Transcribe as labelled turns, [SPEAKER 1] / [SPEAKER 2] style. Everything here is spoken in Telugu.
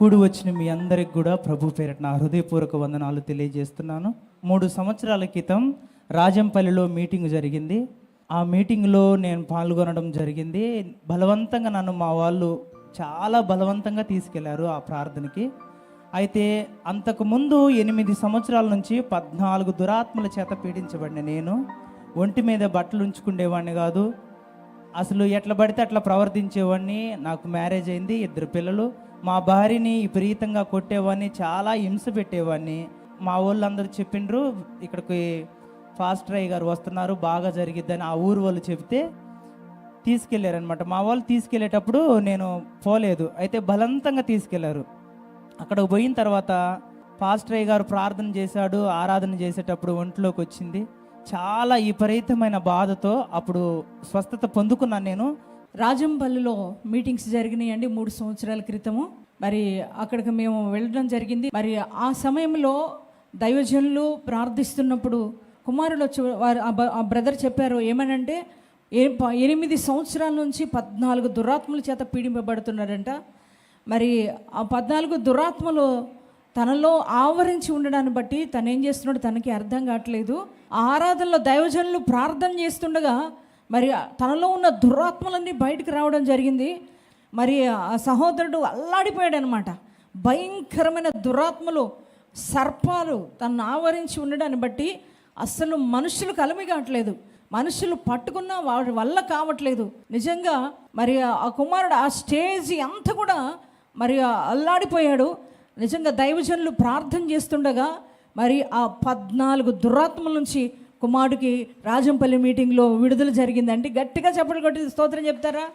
[SPEAKER 1] కూడి వచ్చిన మీ అందరికి కూడా ప్రభు పేరిట నా హృదయపూర్వక వందనాలు తెలియజేస్తున్నాను. మూడు సంవత్సరాల క్రితం రాజంపల్లిలో మీటింగ్ జరిగింది. ఆ మీటింగ్లో నేను పాల్గొనడం జరిగింది. బలవంతంగా నన్ను మా వాళ్ళు చాలా బలవంతంగా తీసుకెళ్ళారు ఆ ప్రార్థనకి. అయితే అంతకుముందు ఎనిమిది సంవత్సరాల నుంచి పద్నాలుగు దురాత్మల చేత పీడించబడిన నేను ఒంటి మీద బట్టలు ఉంచుకునేవాడిని కాదు. అసలు ఎట్లా పడితే అట్లా ప్రవర్తించేవాడిని. నాకు మ్యారేజ్ అయింది ఇద్దరు పిల్లలు. మా భార్యని విపరీతంగా కొట్టేవాడిని చాలా హింస పెట్టేవాడిని. మా వాళ్ళందరూ చెప్పిండ్రు ఇక్కడికి ఫాస్ట్ డ్రైవ్ గారు వస్తున్నారు బాగా జరిగిద్దని. ఆ ఊరు వాళ్ళు చెప్తే తీసుకెళ్ళారనమాట మా వాళ్ళు తీసుకెళ్ళేటప్పుడు నేను పోలేదు. అయితే బలవంతంగా తీసుకెళ్ళారు. అక్కడ పోయిన తర్వాత పాస్టర్ గారు ప్రార్థన చేశాడు ఆరాధన చేసేటప్పుడు ఒంట్లోకి వచ్చింది. చాలా విపరీతమైన బాధతో అప్పుడు స్వస్థత పొందుకున్నాను నేను.
[SPEAKER 2] రాజంపల్లిలో మీటింగ్స్ జరిగినాయండి మూడు సంవత్సరాల క్రితము. మరి అక్కడికి మేము వెళ్ళడం జరిగింది. మరి ఆ సమయంలో దైవజనులు ప్రార్థిస్తున్నప్పుడు కుమారుడు వచ్చి వారు ఆ ఆ బ్రదర్ చెప్పారు ఏమనంటే ఎనిమిది సంవత్సరాల నుంచి పద్నాలుగు దురాత్మల చేత పీడింపబడుతున్నారంట. మరి ఆ పద్నాలుగు దురాత్మలు తనలో ఆవరించి ఉండడాన్ని బట్టి తను ఏం చేస్తున్నాడు తనకి అర్థం కావట్లేదు. ఆ ఆరాధనలో దైవజనులు ప్రార్థన చేస్తుండగా మరి తనలో ఉన్న దురాత్మలన్నీ బయటకు రావడం జరిగింది. మరి ఆ సహోదరుడు అల్లాడిపోయాడు అనమాట భయంకరమైన దురాత్మలు సర్పాలు తనను ఆవరించి ఉండడాన్ని బట్టి అస్సలు మనుషులు కలిమి కావట్లేదు. మనుషులు పట్టుకున్నా వాడి వల్ల కావట్లేదు. నిజంగా మరి ఆ కుమారుడు ఆ స్టేజ్ అంతా కూడా మరి అల్లాడిపోయాడు. నిజంగా దైవజనులు ప్రార్థన చేస్తుండగా మరి ఆ పద్నాలుగు దురాత్మల నుంచి కుమారుడికి రాజంపల్లి మీటింగ్లో విడుదల జరిగిందండి. గట్టిగా చెప్పలు కొట్టి స్తోత్రం చెప్తారా?